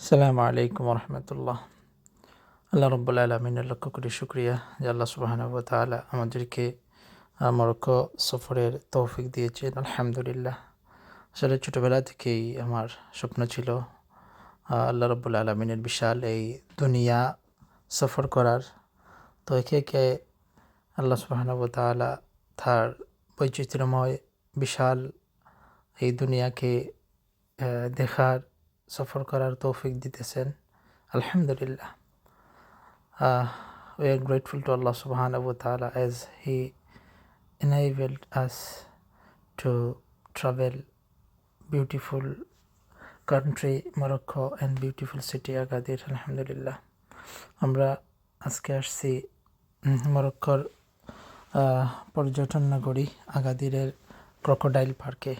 আসসালামু আলাইকুম রহমতুল্লাহ আল্লাহ রব্বুল আলমিনের লক্ষ কোটি শুক্রিয়া যে আল্লাহ সুবাহান আমাদেরকে আহ, মরক্কো সফরের তৌফিক দিয়েছেন আলহামদুলিল্লাহ। আসলে ছোটোবেলা থেকেই আমার স্বপ্ন ছিল আল্লাহ রব্বুল আলমিনের বিশাল এই দুনিয়া সফর করার। তো একে একে আল্লাহ সুবাহান তালা তার বৈচিত্র্যময় বিশাল এই দুনিয়াকে দেখার সফর করার তৌফিক দিতেছেন। আলহামদুলিল্লাহ। We are grateful to Allah সুবাহান আবু তালা as he enabled us to travel beautiful country Morocco and beautiful city Agadir আলহামদুলিল্লাহ আমরা আজকে আসছি মরক্কোর পর্যটন নগরী আগাদিরের ক্রকোডাইল পার্কে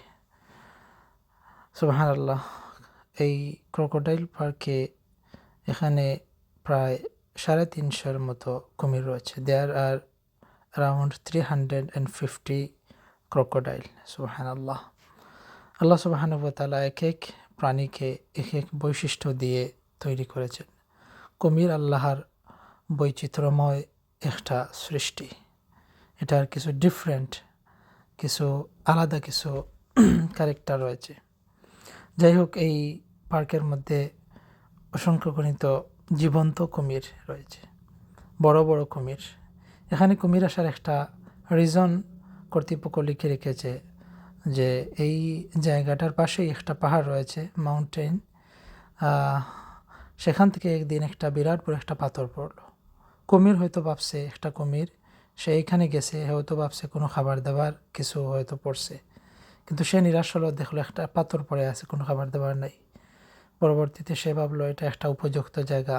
সুবাহ আল্লাহ এই ক্রোকোডাইল পার্কে এখানে প্রায় সাড়ে তিনশোর মতো কুমির রয়েছে। There are around three hundred and fifty crocodile সুবাহান আল্লাহ আল্লাহ সুবাহানুবতালা এক এক প্রাণীকে এক এক বৈশিষ্ট্য দিয়ে তৈরি করেছেন। কুমির আল্লাহর বৈচিত্র্যময় একটা সৃষ্টি। এটার কিছু ডিফারেন্ট কিছু আলাদা কিছু ক্যারেক্টার রয়েছে। যাই হোক, এই পার্কের মধ্যে অসংখ্য গণিত জীবন্ত কুমির রয়েছে, বড় বড় কুমির। এখানে কুমির আসার একটা রিজন কর্তৃপক্ষ লিখে রেখেছে যে এই জায়গাটার পাশেই একটা পাহাড় রয়েছে মাউন্টেন সেখান থেকে একদিন একটা বিরাট বড় একটা পাথর পড়ল। কুমির হয়তো ভাবছে একটা কুমির, সে এখানে গেছে হয়তো ভাবছে কোনো খাবার দাবার, কিছু হয়তো পড়ছে। কিন্তু সে নিরাশ হলো, দেখল একটা পাথর পড়ে আছে, কোনো খাবার দাবার নাই। পরবর্তীতে সে ভাবলো, এটা একটা উপযুক্ত জায়গা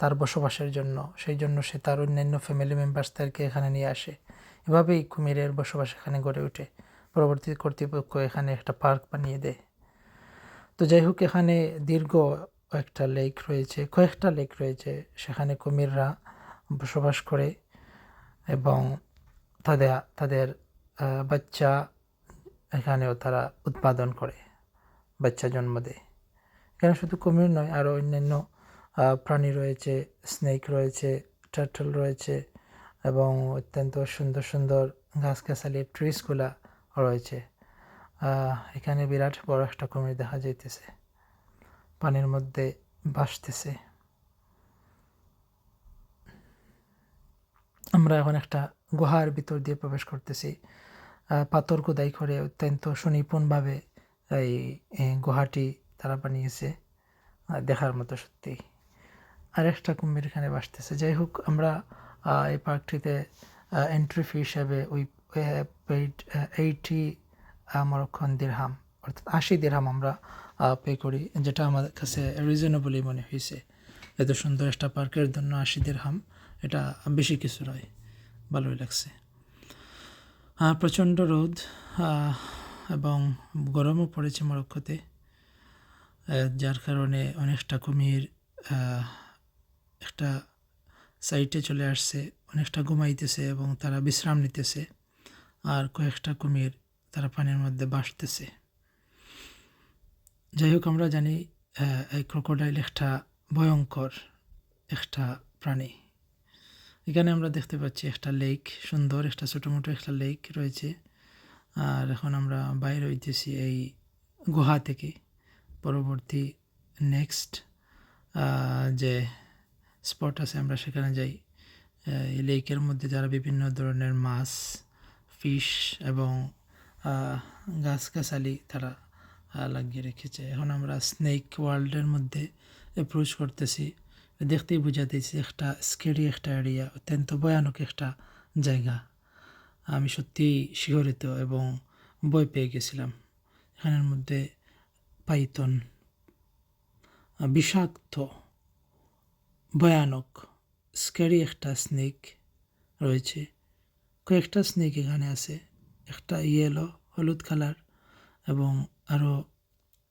তার বসবাসের জন্য। সেই জন্য সে তার অন্যান্য ফ্যামিলি মেম্বার্সদেরকে এখানে নিয়ে আসে। এভাবেই কুমিরের বসবাস এখানে গড়ে ওঠে। পরবর্তী কর্তৃপক্ষ এখানে একটা পার্ক বানিয়ে দেয়। তো যাই হোক, এখানে দীর্ঘ একটা লেক রয়েছে। কয়েকটা লেক রয়েছে সেখানে কুমিররা বসবাস করে এবং তাদের তাদের বাচ্চা এখানেও তারা উৎপাদন করে, বাচ্চা জন্ম দেয়। এখানে শুধু কুমির নয় আরও অন্যান্য প্রাণী রয়েছে স্নেক রয়েছে টার্টল রয়েছে এবং অত্যন্ত সুন্দর সুন্দর গাছগাছালি ট্রিসগুলা রয়েছে। এখানে বিরাট বড় একটা কুমির দেখা যাইতেছে, পানির মধ্যে ভাসতেছে। আমরা এখন একটা গুহার ভিতর দিয়ে প্রবেশ করতেছি। পাথর খোদাই করে অত্যন্ত সুনিপুণভাবে এই এই গুহাটি তারা বানিয়েছে দেখার মতো সত্যি আর একটা কুমির এখানে বাসতেছে। যাই হোক আমরা এই পার্কটিতে এন্ট্রি ফি হিসাবে উই পেইড এইটি মরক্ষণ দিরহাম অর্থাৎ আশি দিরহাম আমরা পে করি যেটা আমাদের কাছে রিজনেবলই মনে হয়েছে। এত সুন্দর একটা পার্কের জন্য আশি দিরহাম এটা বেশি কিছু নয় ভালোই লাগছে। প্রচণ্ড রোদ এবং গরমও পড়েছে মরক্কোতে। আহ, যার কারণে অনেকটা কুমির একটা সাইটে চলে আসছে, অনেকটা ঘুমাইতেছে এবং তারা বিশ্রাম নিতেছে। আর কয়েকটা কুমির তারা পানির মধ্যে বাসতেছে যাই হোক, আমরা জানি এই ক্রোকোডাইল একটা ভয়ঙ্কর একটা প্রাণী। এখানে আমরা দেখতে পাচ্ছি একটা লেক সুন্দর একটা ছোটো মোটো একটা লেক রয়েছে। আর এখন আমরা বাইরে হইতেছি এই গুহা থেকে। পরবর্তী নেক্সট যে স্পট আছে, আমরা সেখানে যাই। লেকের মধ্যে যারা বিভিন্ন ধরনের মাছ ফিশ এবং গাছগাছালি তারা লাগিয়ে রেখেছে। এখন আমরা স্নেক ওয়ার্ল্ডের মধ্যে অ্যাপ্রোচ করতেছি। দেখতেই বোঝাতেছি, একটা স্কেরি একটা এরিয়া অত্যন্ত ভয়ানক একটা জায়গা। আমি সত্যিই শিহরিত এবং বই পেয়ে গেছিলাম। এখানের মধ্যে পাইতন বিষাক্ত ভয়ানক স্ক্যারি একটা স্নেক রয়েছে। কয়েকটা স্নেক এখানে আছে। একটা ইয়েলো হলুদ কালার এবং আরও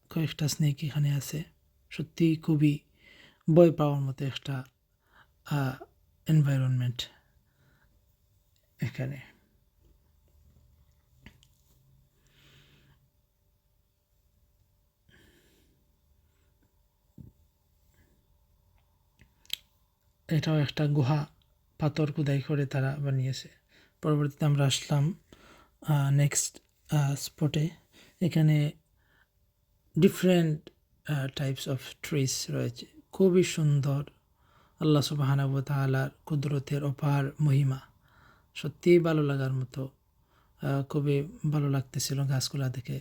কয়েকটা স্নেক এখানে আছে। সত্যি খুবই ভয় পাওয়ার মতো একটা এনভায়রনমেন্ট এখানে। এটাও একটা গুহা পাথর খোদাই করে তারা বানিয়েছে। পরবর্তীতে আমরা আসলাম নেক্সট স্পটে এখানে ডিফারেন্ট টাইপস অফ ট্রিস রয়েছে। খুবই সুন্দর। আল্লাহ সুবাহানাব তালার কুদরতের অপার মহিমা। সত্যিই ভালো লাগার মতো। খুবই ভালো লাগতেছিল গাছগুলা দেখে।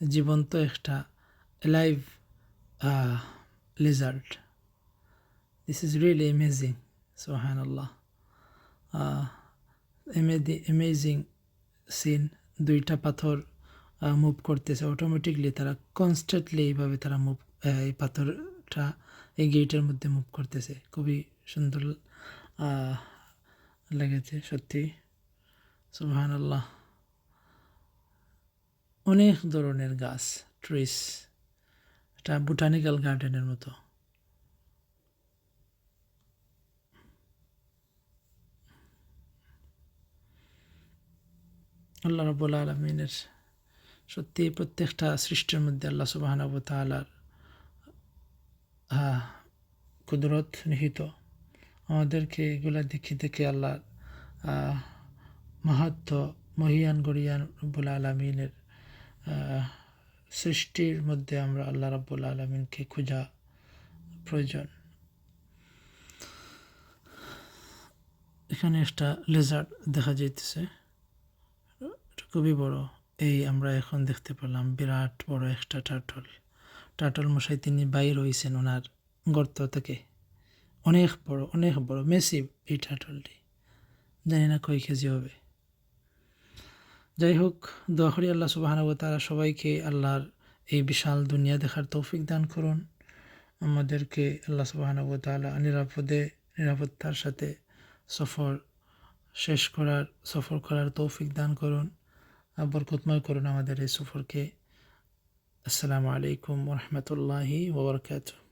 জীবন্ত একটা live lizard is really amazing সোহান আল্লাহ অ্যামেজিং সিন দুইটা পাথর মুভ করতেছে। অটোমেটিকলি তারা কনস্ট্যান্টলি এইভাবে তারা মুভ এই পাথরটা এই গেটের মধ্যে মুভ করতেছে। খুবই সুন্দর লেগেছে সত্যি সুবহান আল্লাহ অনেক ধরনের গাছ ট্রিস এটা বোটানিক্যাল গার্ডেনের মতো। আল্লাহ রব্বুল আলমিনের সত্যি প্রত্যেকটা সৃষ্টির মধ্যে আল্লাহ সুবাহানব তালার কুদরত নিহিত। আমাদেরকে এগুলা দেখে দেখে আল্লাহর মাহাত্ম, মহিয়ান গরিয়ান রব্বুল আলমিনের সৃষ্টির মধ্যে আমরা আল্লাহ রব্বুল আলমিনকে খোঁজা প্রয়োজন। এখানে একটা লেজার্ড দেখা যাইতেছে। খুবই বড়। এই আমরা এখন দেখতে পেলাম বিরাট বড় একটা টাটল টাটল মশাই তিনি বাইর হয়েছেন ওনার গর্ত থেকে। অনেক বড় অনেক বড় মেসিভ এই টাটলটি জানি না কয় কেজি হবে। যাই হোক, দোয়া করি আল্লাহ সুবাহানব তারা সবাইকে আল্লাহর এই বিশাল দুনিয়া দেখার তৌফিক দান করুন। আমাদেরকে আল্লাহ সুবাহানব তালা নিরাপদে, নিরাপত্তার সাথে সফর শেষ করার, সফর করার তৌফিক দান করুন। বরকতময় করুন আমাদের এই সফরকে আসসালামু আলাইকুম রহমতুল্লাহি ওবরকাতুহ